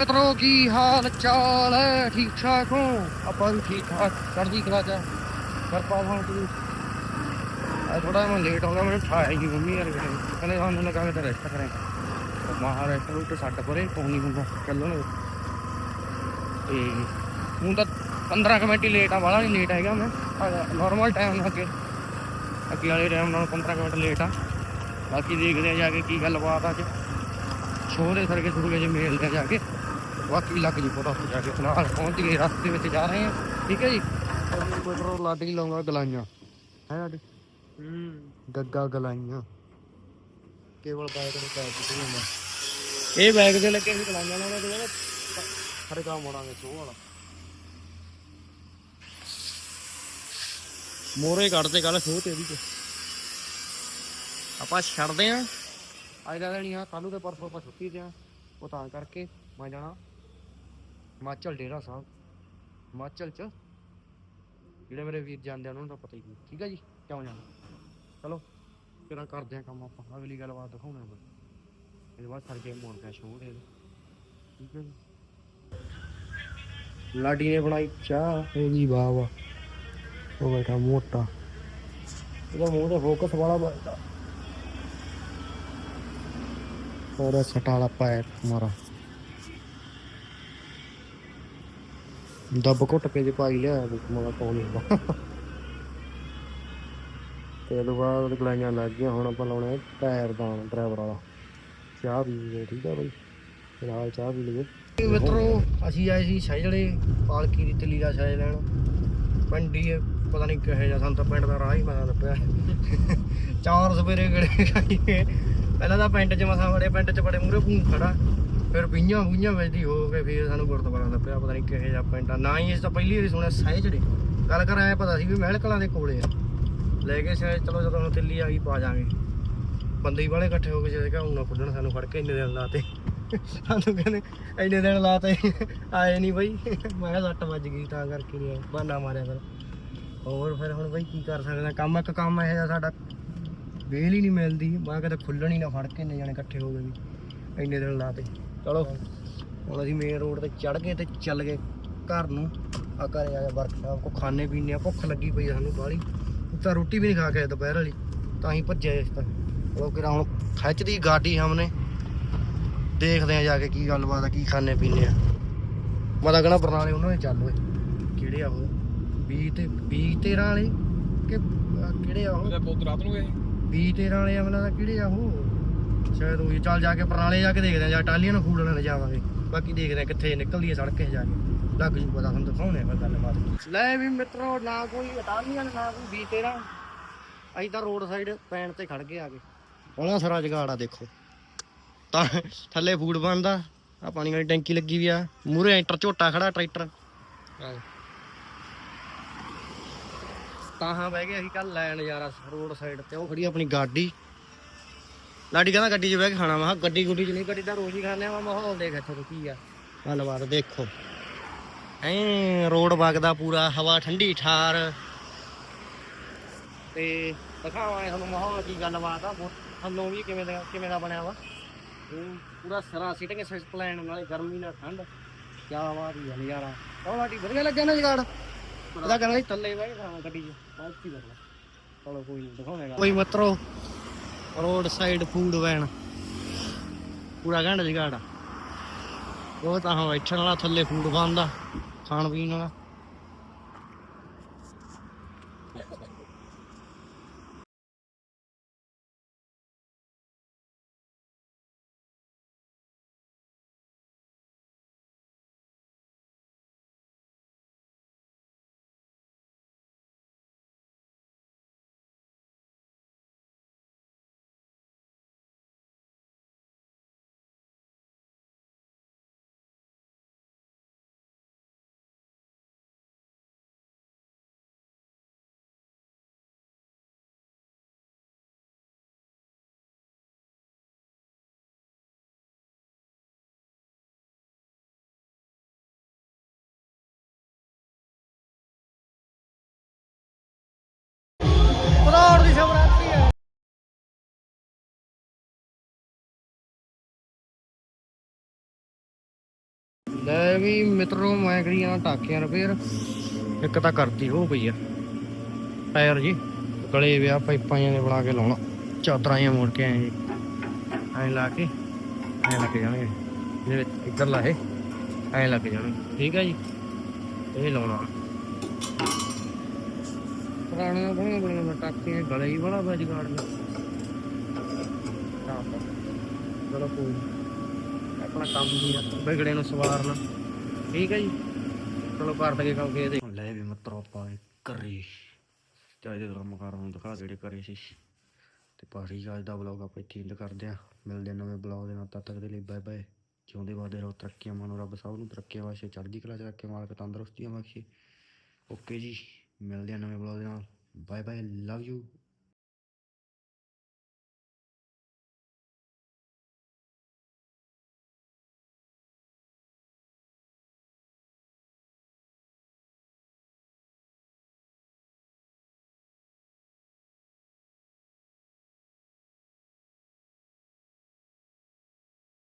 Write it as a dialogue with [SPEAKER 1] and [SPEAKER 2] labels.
[SPEAKER 1] ਮਿੱਤਰੋ, ਕੀ ਹਾਲ ਚਾਲ ਹੈ? ਠੀਕ ਠਾਕ ਹੋ? ਆਪਾਂ ਵੀ ਠੀਕ ਠਾਕ। ਚੜ੍ਹਦੀ ਕਲਾ ਚ ਕਿਰਪਾ ਹਾਂ ਤੂੰ ਆ ਥੋੜਾ ਮੈਂ ਲੇਟ ਹੋ ਗਿਆ, ਮੈਨੂੰ ਠਾਇਆ ਹੀ ਮੰਮੀ ਯਾਰ ਕਹਿੰਦੇ ਸਾਨੂੰ ਲਗਾ ਕੇ ਤੇ ਰੈਸਟ ਕਰੇ ਮਹਾ ਰੈਸਟ ਰੂਟ ਛੱਡ ਪਰੇ, ਕੋਈ ਨਹੀਂ ਹੁੰਦਾ। ਚੱਲੋ ਨਾ। ਤੇ ਹੁਣ ਤਾਂ 15 ਕੁ ਮਿੰਟ ਹੀ ਲੇਟ ਆ ਵਾਲਾ ਨਹੀਂ ਲੇਟ ਹੈਗਾ ਮੈਂ। ਨਾਰਮਲ ਟਾਈਮ ਨਾਲ ਅੱਗੇ। ਅੱਗੇ ਵਾਲੇ ਟਾਈਮ ਨਾਲ 15 ਕੁ ਮਿੰਟ ਲੇਟ ਆ। ਬਾਕੀ ਦੇਖਦੇ ਆ ਜਾ ਕੇ ਕੀ ਗੱਲਬਾਤ ਆ ਅੱਜ। ਸ਼ੋਅ ਦੇ ਸਰਕੇ ਸੁਰਗੇ ਜੇ ਮਿਲਦੇ ਜਾ ਕੇ। ਬਾਕੀ ਲੱਗ ਜੀ ਪਤਾ ਹੋ ਜਾ ਕੇ ਫਿਲਹਾਲ ਪਹੁੰਚ ਗਏ ਰਸਤੇ ਵਿੱਚ ਜਾ ਰਹੇ ਆ ਠੀਕ ਹੈ ਜੀ? ਪੈਟਰੋਲ ਲੱਡ ਹੀ ਲਾਉਂਗਾ ਗਲਾਈਆਂ। ਹੈ ਲੱਡ
[SPEAKER 2] ਹੂੰ।
[SPEAKER 1] ਗੱਗਾ ਗਲਾਈਆਂ। ਕੇਵਲ ਬਾਈਕ ਨੂੰ ਪੈਰ ਦਿੱਤੇ ਹੁੰਦਾ।
[SPEAKER 2] ਇਹ ਬੈਗ ਦੇ ਲੱਗੇ ਸੀ ਕਲਾਈਆਂ ਨਾਲ ਉਹਦੇ ਬਾਅਦ।
[SPEAKER 1] ਹਰੇ ਕਾ ਮੋੜਾਂਗੇ ਸ਼ੋਅ ਵਾਲਾ।
[SPEAKER 2] ਮੋਰੇ ਕੱਢਦੇ ਕੱਲ ਸੋਹ ਤੇ ਇਹਦੀ ਚ
[SPEAKER 1] ਆਪਾਂ ਛੱਡਦੇ ਆ ਅੱਜ ਦਾ ਦਿਨ ਆ ਕੱਲ੍ਹ ਨੂੰ ਤੇ ਪਰਸੋਂ ਆਪਾਂ ਛੁੱਟੀ ਤੇ ਆ। ਉਹ ਤਾਂ ਕਰਕੇ ਮੈਂ ਜਾਣਾ। ਹਿਮਾਚਲ ਡੇਰਾ ਸਾਹਿਬ। ਹਿਮਾਚਲ ਚ ਜਿਹੜੇ ਮੇਰੇ ਵੀਰ ਜਾਂਦੇ ਆ ਉਹਨਾਂ ਨੂੰ ਤਾਂ ਪਤਾ ਹੀ ਨਹੀਂ। ਠੀਕ ਹੈ ਜੀ? ਕਿਉਂ ਜਾਣਾ ਚਲੋ ਕਿਹੜਾ ਕਰਦੇ ਆ ਕੰਮ ਆਪਾਂ? ਅਗਲੀ ਗੱਲਬਾਤ ਦਿਖਾਉਣਾ ਬਈ ਇਹਦੇ ਬਾਅਦ ਸਰਗੇ ਮੋੜ ਕੇ ਸ਼ੋਅ ਦੇ। ਦੇ। ਠੀਕ ਹੈ ਜੀ? ਲਾਡੀ ਨੇ ਬਣਾਈ ਚਾਹ। ਇਹ ਜੀ ਵਾਹ ਵਾਹ। ਉਹ ਬੈਠਾ ਮੋਟਾ। ਇਹਦਾ ਮੂੰਹ ਤੇ ਫੋਕਸ ਵਾਲਾ ਬੈਠਾ ਥੋੜਾ ਸਟਾਲਾ ਪਾਇਆ ਮਾਰਾ ਦੱਬ ਘੁੱਟ ਕੇ ਜੇ ਪਾਈ ਲਿਆ ਮਾਰਾ ਪਾਉਣੀ ਦਾ ਤੇ ਉਹਦੇ ਬਾਅਦ ਗਲਾਈਆਂ ਲੱਗ ਗਈਆਂ, ਹੁਣ ਆਪਾਂ ਲਾਉਣਾ ਟਾਇਰ ਦਾਨ ਡਰਾਈਵਰ ਵਾਲਾ। ਚਾਹ ਪੀ ਲਈਏ, ਠੀਕ ਆ ਬਾਈ? ਫਿਲਹਾਲ ਚਾਹ ਪੀ ਲਈਏ। ਮਿੱਤਰੋ, ਅਸੀਂ ਆਏ ਸੀ ਸਾਈਜਲੇ ਪਾਲਕੀ ਦੀ ਤਲੀ ਦਾ ਸਾਈਜ਼ ਲੈਣ। ਪਿੰਡੀ ਪਤਾ ਨਹੀਂ ਕਿਹੋ ਜਿਹਾ ਸਾਨੂੰ ਤਾਂ ਪਿੰਡ ਦਾ ਰਾਹ ਹੀ ਪਤਾ ਲੱਭਿਆ ਚਾਰ ਸਵੇਰੇ ਗੜੇ ਖਾਈਏ। ਪਹਿਲਾਂ ਤਾਂ ਪਿੰਡ 'ਚ ਮਸਾਂ ਬੜੇ ਪਿੰਡ 'ਚ ਬੜੇ ਮੂਰੇ ਭੂੰ ਖੜਾ। ਫਿਰ ਪੀਆਂ ਬੂਈਆਂ ਵੱਜਦੀ ਹੋ ਕੇ ਫਿਰ ਸਾਨੂੰ ਗੁਰਦੁਆਰਾ ਲੱਭਿਆ, ਪਤਾ ਨਹੀਂ ਕਿਹੋ ਜਿਹਾ ਪਿੰਡ ਆ। ਨਾ ਹੀ ਇਸ ਤਾਂ ਪਹਿਲੀ ਵਾਰੀ ਸੁਣਿਆ ਸਾਈਜਲੇ ਗੱਲ ਕਰ ਆਇਆ ਪਤਾ ਸੀ ਵੀ ਮਹਿਲ ਕਲਾਂ ਦੇ ਕੋਲੇ ਆ। ਲੈ ਕੇ ਸ਼ਾਇਦ ਚਲੋ ਜਦੋਂ ਹੁਣ ਦਿੱਲੀ ਆ ਗਈ, ਪਾ ਜਾਾਂਗੇ ਬੰਦੇ ਹੀ ਵਾਲੇ ਇਕੱਠੇ ਹੋ ਕੇ ਜਿਹੜੇ ਕਾ ਹੁਣ ਖੁੱਲਣ ਸਾਨੂੰ ਫੜ ਕੇ ਇੰਨੇ ਦਿਨ ਲਾਤੇ। ਸਾਨੂੰ ਕਹਿੰਦੇ, ਇੰਨੇ ਦਿਨ ਲਾਤੇ, ਆਏ ਨਹੀਂ ਬਈ। ਮੈਂ ਕਿਹਾ ਸੱਟ ਵੱਜ ਗਈ ਤਾਂ ਕਰਕੇ ਨਹੀਂ ਬਹਾਨਾ ਮਾਰਿਆ ਫਿਰ ਹੋਰ ਫਿਰ ਹੁਣ ਬਈ ਕੀ ਕਰ ਸਕਦਾ ਕੰਮ ਇੱਕ ਕੰਮ ਇਹ ਜਿਹਾ ਸਾਡਾ। ਵੇਲ ਹੀ ਨਹੀਂ ਮਿਲਦੀ, ਮੈਂ ਕਿਤੇ ਖੁੱਲਣ ਹੀ ਨਾ ਫੜ ਕੇ ਇੰਨੇ ਜਾਣੇ ਇਕੱਠੇ ਹੋ ਗਏ ਵੀ ਇੰਨੇ ਦਿਨ ਲਾਤੇ। ਚਲੋ। ਹੁਣ ਅਸੀਂ ਮੇਨ ਰੋਡ ਤੇ ਚੜ ਗਏ ਤੇ ਚੱਲ ਗਏ ਘਰ ਨੂੰ। ਆ ਘਰੇ ਆ ਵਰਕਸ਼ਾਪ ਕੋ ਖਾਣੇ ਪੀਣੇ ਆ ਭੁੱਖ ਲੱਗੀ ਪਈ ਸਾਨੂੰ ਬਾਹਲੀ। ਤਾਂ ਰੋਟੀ ਵੀ ਨਹੀਂ ਖਾ ਕੇ ਆਏ ਦੁਪਹਿਰ ਵਾਲੀ ਤਾਂ ਹੀ ਭੱਜੇ ਇਸ ਤਾਂ ਉਹ ਕਿਰਾ ਹੁਣ ਖਿੱਚਦੀ ਗਾਡੀ ਸਾਹਮਣੇ। ਦੇਖਦੇ ਆ ਜਾ ਕੇ ਕੀ ਗੱਲਬਾਤ ਆ ਕੀ ਖਾਣੇ ਪੀਣੇ ਆ। ਮੈਂ ਕਹਣਾ ਬਰਨਾਲੇ ਉਹਨਾਂ ਦੇ ਚੱਲ ਓਏ। ਕਿਹੜੇ ਆ ਉਹ? 20 ਤੇ 20 13 ਵਾਲੇ ਕਿ ਕਿਹੜੇ ਆ ਉਹ?
[SPEAKER 2] ਰਾਤ ਨੂੰ ਗਏ
[SPEAKER 1] 20 13 ਵਾਲੇ ਆ ਮੈਨੂੰ ਕਿਹੜੇ ਆ ਉਹ? ਸ਼ਾਇਦ ਉਹ ਚੱਲ ਜਾ ਕੇ ਬਰਨਾਲੇ ਜਾ ਕੇ ਦੇਖਦੇ ਆ ਜਾਂ ਟਾਲੀਆਂ ਨੂੰ ਫੂਡ ਲੈਣ ਜਾਵਾਂਗੇ। ਬਾਕੀ ਦੇਖਦੇ ਆ ਕਿੱਥੇ ਨਿਕਲਦੀ ਹੈ ਸੜਕ 'ਤੇ ਜਾ ਕੇ। ਲੱਗ ਜੂ ਪਤਾ ਤੁਹਾਨੂੰ ਦਿਖਾਉਣੇ ਆ ਗੱਲਬਾਤ। ਲੈ ਵੀ ਮਿੱਤਰੋ ਨਾ ਕੋਈ ਇਟਾਲੀਅਨ ਨਾ ਕੋਈ 20 13 ਅਸੀਂ ਤਾਂ ਰੋਡ ਸਾਈਡ ਪੈਣ ਤੇ ਖੜ ਗਏ ਆ ਕੇ। ਉਹਨਾਂ ਸਾਰਾ ਜਗਾੜ ਆ ਦੇਖੋ। ਤਾਂ ਥੱਲੇ ਫੂਡ ਬਣਦਾ ਆ ਪਾਣੀ ਵਾਲੀ ਟੈਂਕੀ ਲੱਗੀ ਵੀ ਆ। ਮੂਰੇ ਐਂਟਰ ਝੋਟਾ ਖੜਾ ਟਰੈਕਟਰ। ਤਾਂ ਹਾਂ ਬਹਿ ਗਏ ਅਸੀਂ ਕੱਲ ਲੈ ਨਜ਼ਾਰਾ ਰੋਡ ਸਾਈਡ ਤੇ। ਉਹ ਖੜੀ ਆਪਣੀ ਗਾਡੀ। ਲਾਡੀ ਕਹਿੰਦਾ ਗੱਡੀ 'ਚ ਬਹਿ ਕੇ ਖਾਣਾ, ਮੈਂ ਕਿਹਾ ਗੱਡੀ ਗੁੱਡੀ 'ਚ ਨਹੀਂ, ਗੱਡੀ ਤਾਂ ਰੋਜ਼ ਹੀ ਖਾਂਦੇ ਆ, ਮੈਂ ਮਾਹੌਲ ਦੇਖ ਇੱਥੇ ਤੋਂ ਕੀ ਆ। ਗੱਲਬਾਤ ਦੇਖੋ। ਐ ਰੋਡ ਵਗਦਾ ਪੂਰਾ, ਹਵਾ ਠੰਡੀ, ਠਾਰ। ਤੇ ਦਿਖਾਵਾਂਗੇ ਤੁਹਾਨੂੰ ਮਾਹੌਲ ਕੀ ਗੱਲਬਾਤ ਆ ਤੁਹਾਨੂੰ ਵੀ ਕਿਵੇਂ ਦਾ ਕਿਵੇਂ ਦਾ ਬਣਿਆ ਵਾ। ਇਹ ਪੂਰਾ ਸਰਾ ਸਿਟਿੰਗ ਸਿਸ ਪਲਾਨ ਨਾਲੇ, ਗਰਮੀ ਨਾਲ ਠੰਡ। ਕੀ ਬਾਤ ਹੀ ਆ ਨਜ਼ਾਰਾ। ਉਹ ਲਾਡੀ ਵਧੀਆ ਲੱਗਿਆ ਨਾ ਜਗਾੜ। ਉਹਦਾ ਕਹਿੰਦਾ ਸੀ ਥੱਲੇ ਬਹਿ ਕੇ ਖਾਣਾ ਗੱਡੀ 'ਚ। ਬਾਅਦ 'ਚ ਹੀ ਕਰਨਾ ਚਲੋ ਕੋਈ ਨਹੀਂ ਦਿਖਾਉਣੇਗਾ ਕੋਈ ਮਿੱਤਰੋ ਰੋਡ ਸਾਈਡ ਫੂਡ ਵੈਨ। ਪੂਰਾ ਘੰਟਾ ਜਗਾੜ ਉਹ ਤਾਂ ਬੈਠਣ ਵਾਲਾ ਥੱਲੇ ਫੂਡ ਬੰਦਾ ਖਾਣ ਪੀਣ ਵਾਲਾ। ਵੀ ਮਿੱਤਰੋ, ਮੈਂ ਕਰੀ ਜਾਣਾ ਟਾਕਿਆਂ ਰਿਪੇਅਰ ਇੱਕ ਤਾਂ ਕਰਤੀ ਉਹ ਪਈ ਆ। ਟਾਇਰ ਜੀ, ਗਲੇ ਵਿਆ ਪਾਈਪਾਂ ਨੇ ਬਣਾ ਕੇ ਲਾਉਣਾ। ਚਾਦਰਾਂ ਜਿਹੀਆਂ ਮੋੜ ਕੇ ਆਏ ਜੀ। ਐਂ ਲਾ ਕੇ, ਐਂ ਲੱਗ ਜਾਣਗੇ। ਇਹਦੇ ਵਿੱਚ ਇੱਧਰ ਲਾਏ ਐਂ ਲੱਗ ਜਾਣਗੇ। ਠੀਕ ਹੈ ਜੀ? ਇਹ ਲਾਉਣਾ। ਪੁਰਾਣੀਆਂ ਬਣੀਆਂ ਬਣੀਆਂ ਟਾਕੀਆਂ ਗਲੇ ਹੀ ਬੜਾ ਬਜ ਗਾੜ ਦਾ ਚਲੋ ਕੋਈ ਆਪਣਾ ਕੰਮ ਹੀ ਵਿਗੜੇ ਨੂੰ ਸਵਾਰਨਾ। ਠੀਕ ਹੈ ਜੀ। ਚਲੋ ਕਰ ਦਗੇ ਕੰਮ ਕੇ ਇਹਦੇ ਲੈ ਵੀ ਮਤਰੋ ਆਪਾਂ ਕਰੀ ਚਾਹੀਦੇ ਕੰਮ ਕਰ ਨੂੰ ਦਿਖਾ ਜਿਹੜੇ ਕਰੇ ਸੀ। ਤੇ ਪਾਰੀ ਅੱਜ ਦਾ ਵਲੌਗ ਆਪਾਂ ਇੱਥੇ ਇੰਦ ਕਰਦੇ ਆ ਮਿਲਦੇ ਆ ਨਵੇਂ ਵਲੌਗ ਦੇ ਨਾਲ। ਤਦ ਤੱਕ ਦੇ ਲਈ ਬਾਏ ਬਾਏ ਜਿਉਂਦੇ ਵਾਦੇ ਰਹੋ। ਤਰੱਕੀਆਂ ਮਾਨੋ ਰੱਬ ਸਭ ਨੂੰ। ਤਰੱਕੀਆਂ ਵਾਸਤੇ ਚੜ੍ਹਦੀ ਕਲਾ ਚ ਰੱਖੇ। ਮਾਲਕ ਤੰਦਰੁਸਤੀਆਂ ਬਖਸ਼ੇ ਓਕੇ ਜੀ। ਮਿਲਦੇ ਆ ਨਵੇਂ ਵਲੌਗ ਦੇ ਨਾਲ। Bye bye love you